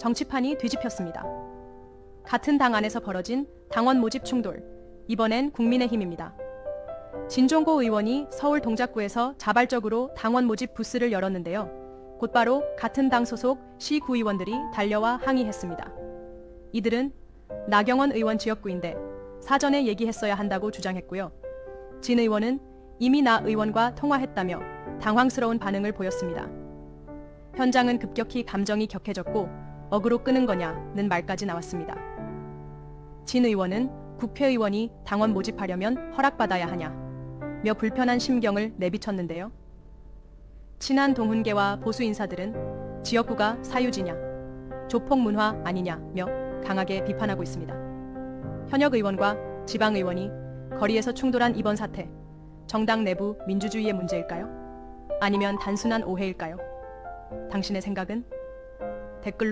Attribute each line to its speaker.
Speaker 1: 정치판이 뒤집혔습니다. 같은 당 안에서 벌어진 당원 모집 충돌. 이번엔 국민의힘입니다. 진종고 의원이 서울 동작구에서 자발적으로 당원 모집 부스를 열었는데요. 곧바로 같은 당 소속 시 구의원들이 달려와 항의했습니다. 이들은 나경원 의원 지역구인데 사전에 얘기했어야 한다고 주장했고요. 진 의원은 이미 나 의원과 통화했다며 당황스러운 반응을 보였습니다. 현장은 급격히 감정이 격해졌고 어그로 끄는 거냐는 말까지 나왔습니다. 진 의원은 국회의원이 당원 모집하려면 허락받아야 하냐 며 불편한 심경을 내비쳤는데요. 친한 동훈계와 보수 인사들은 지역구가 사유지냐, 조폭 문화 아니냐며 강하게 비판하고 있습니다. 현역 의원과 지방 의원이 거리에서 충돌한 이번 사태, 정당 내부 민주주의의 문제일까요? 아니면 단순한 오해일까요? 당신의 생각은 댓글로